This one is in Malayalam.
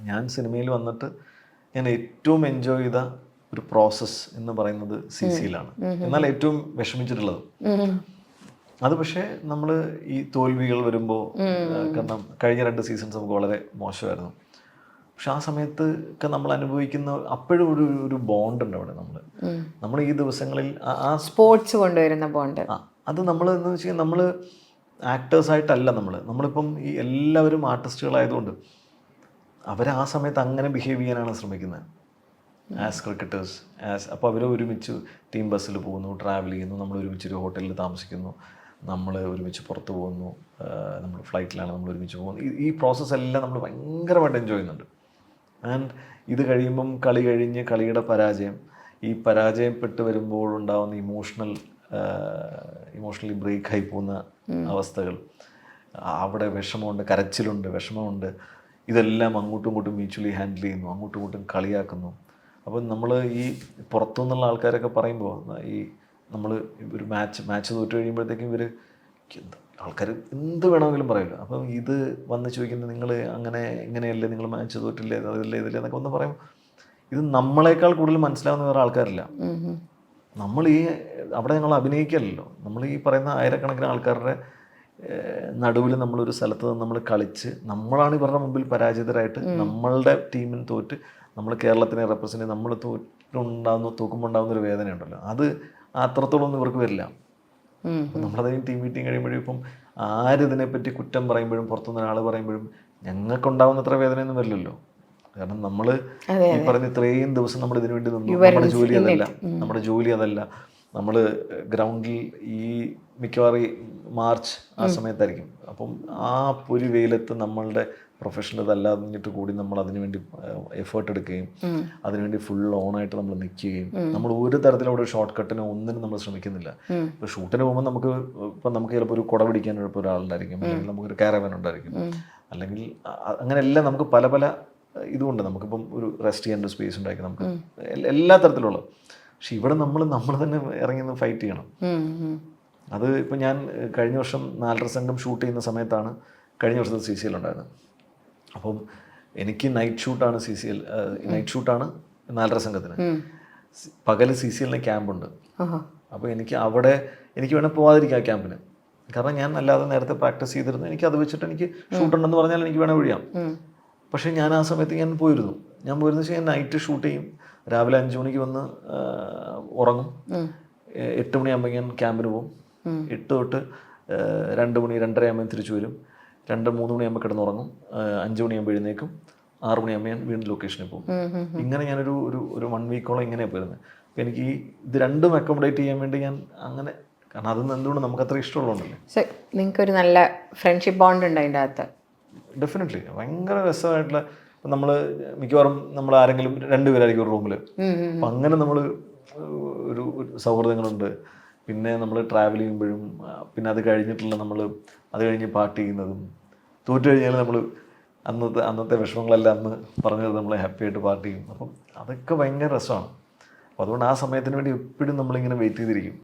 ഞാൻ സിനിമയിൽ വന്നിട്ട് ഞാൻ ഏറ്റവും എൻജോയ് ചെയ്ത ഒരു പ്രോസസ്സ് എന്ന് പറയുന്നത് സി സിയിലാണ് എന്നാൽ ഏറ്റവും വിഷമിച്ചിട്ടുള്ളത്. അത് പക്ഷേ നമ്മൾ ഈ തോൽവികൾ വരുമ്പോൾ കാരണം കഴിഞ്ഞ രണ്ട് സീസൺസ് നമുക്ക് വളരെ മോശമായിരുന്നു. പക്ഷെ ആ സമയത്ത് ഒക്കെ നമ്മൾ അനുഭവിക്കുന്ന അപ്പോഴും ഒരു ഒരു ബോണ്ട് ഉണ്ട് അവിടെ നമ്മൾ നമ്മൾ ഈ ദിവസങ്ങളിൽ ആ- സ്പോർട്സ് കൊണ്ടുവരുന്ന ബോണ്ട് അത് നമ്മൾ എന്ന് വെച്ചാൽ കഴിഞ്ഞാൽ നമ്മൾ ആക്ടേഴ്സായിട്ടല്ല നമ്മൾ നമ്മളിപ്പം ഈ എല്ലാവരും ആർട്ടിസ്റ്റുകളായതുകൊണ്ട് അവർ ആ സമയത്ത് അങ്ങനെ ബിഹേവ് ചെയ്യാനാണ് ശ്രമിക്കുന്നത്. ആസ് ക്രിക്കറ്റേഴ്സ് ആസ് അപ്പോൾ അവർ ഒരുമിച്ച് ടീം ബസ്സിൽ പോകുന്നു ട്രാവൽ ചെയ്യുന്നു നമ്മൾ ഒരുമിച്ച് ഒരു ഹോട്ടലിൽ താമസിക്കുന്നു നമ്മൾ ഒരുമിച്ച് പുറത്ത് പോകുന്നു നമ്മൾ ഫ്ലൈറ്റിലാണ് നമ്മൾ ഒരുമിച്ച് പോകുന്നു ഈ- ഈ പ്രോസസ്സ് എല്ലാം നമ്മൾ ഭയങ്കരമായിട്ട് എൻജോയ് ചെയ്യുന്നുണ്ട്. ആൻഡ് ഇത് കഴിയുമ്പം കളി കഴിഞ്ഞ് കളിയുടെ പരാജയം ഈ പരാജയപ്പെട്ട് വരുമ്പോൾ ഉണ്ടാകുന്ന ഇമോഷണൽ ഇമോഷണലി ബ്രേക്ക് ആയി പോകുന്ന അവസ്ഥകൾ അവിടെ വിഷമമുണ്ട് കരച്ചിലുണ്ട് വിഷമമുണ്ട്. ഇതെല്ലാം അങ്ങോട്ടും ഇങ്ങോട്ടും മ്യൂച്വലി ഹാൻഡിൽ ചെയ്യുന്നു അങ്ങോട്ടും ഇങ്ങോട്ടും കളിയാക്കുന്നു. അപ്പം നമ്മൾ ഈ പുറത്തുനിന്നുള്ള ആൾക്കാരൊക്കെ പറയുമ്പോൾ ഈ നമ്മൾ ഒരു മാച്ച് മാച്ച് തോറ്റു കഴിയുമ്പോഴത്തേക്കും ഇവർ ആൾക്കാർ എന്ത് വേണമെങ്കിലും പറയുമല്ലോ അപ്പം ഇത് വന്ന് ചോദിക്കുന്നത് നിങ്ങൾ അങ്ങനെ ഇങ്ങനെയല്ലേ നിങ്ങൾ മാച്ച് തോറ്റില്ലേ അതില്ലേ ഇതില്ലേ എന്നൊക്കെ ഒന്ന് പറയും ഇത് നമ്മളെക്കാൾ കൂടുതൽ മനസ്സിലാവുന്ന വേറെ ആൾക്കാരില്ല. നമ്മൾ ഈ അവിടെ ഞങ്ങൾ അഭിനയിക്കല്ലോ നമ്മൾ ഈ പറയുന്ന ആയിരക്കണക്കിന് ആൾക്കാരുടെ നടുവിൽ നമ്മളൊരു സ്ഥലത്ത് നിന്ന് നമ്മൾ കളിച്ച് നമ്മളാണ് ഇവരുടെ മുമ്പിൽ പരാജിതരായിട്ട് നമ്മളുടെ ടീമിന് തോറ്റ് നമ്മൾ കേരളത്തിനെ റെപ്രസെന്റ് ചെയ്ത് നമ്മൾ തോറ്റുണ്ടാകുന്ന തോക്കുമ്പോൾ ഉണ്ടാകുന്ന ഒരു വേദന ഉണ്ടല്ലോ അത് അത്രത്തോളം ഒന്നും ഇവർക്ക് വരില്ല. നമ്മളതേയും ടീം മീറ്റിംഗ് കഴിയുമ്പോഴും ഇപ്പം ആരിതിനെപ്പറ്റി കുറ്റം പറയുമ്പോഴും പുറത്തുനിന്ന് ഒരാൾ പറയുമ്പോഴും ഞങ്ങൾക്കുണ്ടാവുന്ന അത്ര വേദനയൊന്നും വരില്ലല്ലോ. കാരണം നമ്മൾ ഈ പറഞ്ഞ ഇത്രയും ദിവസം നമ്മൾ ഇതിനു വേണ്ടി നിന്നു. നമ്മുടെ ജോലി അതല്ല. നമ്മുടെ ജോലി അതല്ല. നമ്മൾ ഗ്രൗണ്ടിൽ ഈ മിക്കവാറും മാർച്ച് ആ സമയത്തായിരിക്കും. അപ്പം ആ പൊരി വെയിലത്ത് നമ്മളുടെ പ്രൊഫഷണൽ ഇതല്ലാതിട്ട് കൂടി നമ്മൾ അതിനുവേണ്ടി എഫേർട്ട് എടുക്കുകയും അതിനുവേണ്ടി ഫുൾ ഓണായിട്ട് നമ്മൾ നിൽക്കുകയും നമ്മൾ ഒരു തരത്തിലും അവിടെ ഷോർട്ട് കട്ടിനോ ഒന്നിനും നമ്മൾ ശ്രമിക്കുന്നില്ല. ഇപ്പോൾ ഷൂട്ടിന് പോകുമ്പോൾ നമുക്ക് ഇപ്പം നമുക്ക് ചിലപ്പോൾ ഒരു കുട പിടിക്കാൻ ചിലപ്പോൾ ഒരാളുണ്ടായിരിക്കും. അല്ലെങ്കിൽ നമുക്കൊരു കാരവൻ ഉണ്ടായിരിക്കും. അല്ലെങ്കിൽ അങ്ങനെയെല്ലാം നമുക്ക് പല പല ഇതുകൊണ്ട് നമുക്കിപ്പം ഒരു റെസ്റ്റ് ചെയ്യാൻ ഒരു സ്പേസ് ഉണ്ടാക്കി നമുക്ക്. എല്ലാ തരത്തിലുള്ള. പക്ഷെ ഇവിടെ നമ്മൾ നമ്മൾ തന്നെ ഇറങ്ങി നിന്ന് ഫൈറ്റ് ചെയ്യണം. അത് ഇപ്പം ഞാൻ കഴിഞ്ഞ വർഷം നാലര സംഘം ഷൂട്ട് ചെയ്യുന്ന സമയത്താണ് കഴിഞ്ഞ വർഷത്തെ സി സി എൽ ഉണ്ടായിരുന്നത്. അപ്പം എനിക്ക് നൈറ്റ് ഷൂട്ടാണ് സി സി എൽ നൈറ്റ് ഷൂട്ടാണ് നാലര സംഘത്തിന് പകൽ സി സി എല്ലിന് ക്യാമ്പുണ്ട്. അപ്പോൾ എനിക്ക് അവിടെ എനിക്ക് വേണേൽ പോവാതിരിക്കാം ക്യാമ്പിന്. കാരണം ഞാൻ അല്ലാതെ നേരത്തെ പ്രാക്ടീസ് ചെയ്തിരുന്നു. എനിക്ക് അത് വെച്ചിട്ട് എനിക്ക് ഷൂട്ട് ഉണ്ടെന്ന് പറഞ്ഞാൽ എനിക്ക് വേണേൽ ഒഴിയാം. പക്ഷേ ഞാൻ ആ സമയത്ത് ഞാൻ പോയിരുന്നു. ഞാൻ പോയിരുന്നു വെച്ചാൽ ഞാൻ നൈറ്റ് ഷൂട്ട് ചെയ്യും. രാവിലെ അഞ്ച് മണിക്ക് വന്ന് ഉറങ്ങും. എട്ട് മണിയാകുമ്പോൾ ഞാൻ ക്യാമ്പിന് പോകും. എട്ട് തൊട്ട് രണ്ട് മണി രണ്ടര ആകുമ്പോൾ തിരിച്ചു വരും. രണ്ട് മൂന്ന് മണിയാകുമ്പോൾ കിടന്നുറങ്ങും. ഉറങ്ങും അഞ്ച് മണിയാകുമ്പോൾ എഴുന്നേക്കും ആറ് മണിയാകുമ്പോൾ ഞാൻ വീണ്ടും ലൊക്കേഷനിൽ പോകും. ഇങ്ങനെ ഞാനൊരു ഒരു ഒരു വൺ വീക്കോളം ഇങ്ങനെയാണ് പോയിരുന്നത് അപ്പോൾ എനിക്ക് ഇത് രണ്ടും അക്കോമഡേറ്റ് ചെയ്യാൻ വേണ്ടി ഞാൻ അങ്ങനെ കാരണം അതൊന്നും എന്തുകൊണ്ട് നമുക്ക് അത്ര ഇഷ്ടമുള്ളതുകൊണ്ടല്ലേ? സോ നിങ്ങൾക്കൊരു നല്ല ഫ്രണ്ട്ഷിപ്പ് ബോണ്ട് ഉണ്ട് അതിന്റെ അകത്ത്. ഡെഫിനറ്റ്ലി ഭയങ്കര രസമായിട്ടുള്ള ഇപ്പം നമ്മൾ മിക്കവാറും നമ്മൾ ആരെങ്കിലും രണ്ടുപേരായിരിക്കും ഒരു റൂമിൽ അപ്പം അങ്ങനെ നമ്മൾ ഒരു ഒരു സൗഹൃദങ്ങളുണ്ട്. പിന്നെ നമ്മൾ ട്രാവൽ ചെയ്യുമ്പോഴും പിന്നെ അത് കഴിഞ്ഞിട്ടുള്ള നമ്മൾ അത് കഴിഞ്ഞ് പാട്ട് ചെയ്യുന്നതും തോറ്റു കഴിഞ്ഞാൽ നമ്മൾ അന്നത്തെ അന്നത്തെ വിഷമങ്ങളെല്ലാം അന്ന് പറഞ്ഞത് നമ്മൾ ഹാപ്പി ആയിട്ട് പാട്ട് ചെയ്യും. അപ്പം അതൊക്കെ ഭയങ്കര രസമാണ്. അപ്പോൾ അതുകൊണ്ട് ആ സമയത്തിന് വേണ്ടി എപ്പോഴും നമ്മളിങ്ങനെ വെയിറ്റ് ചെയ്തിരിക്കും.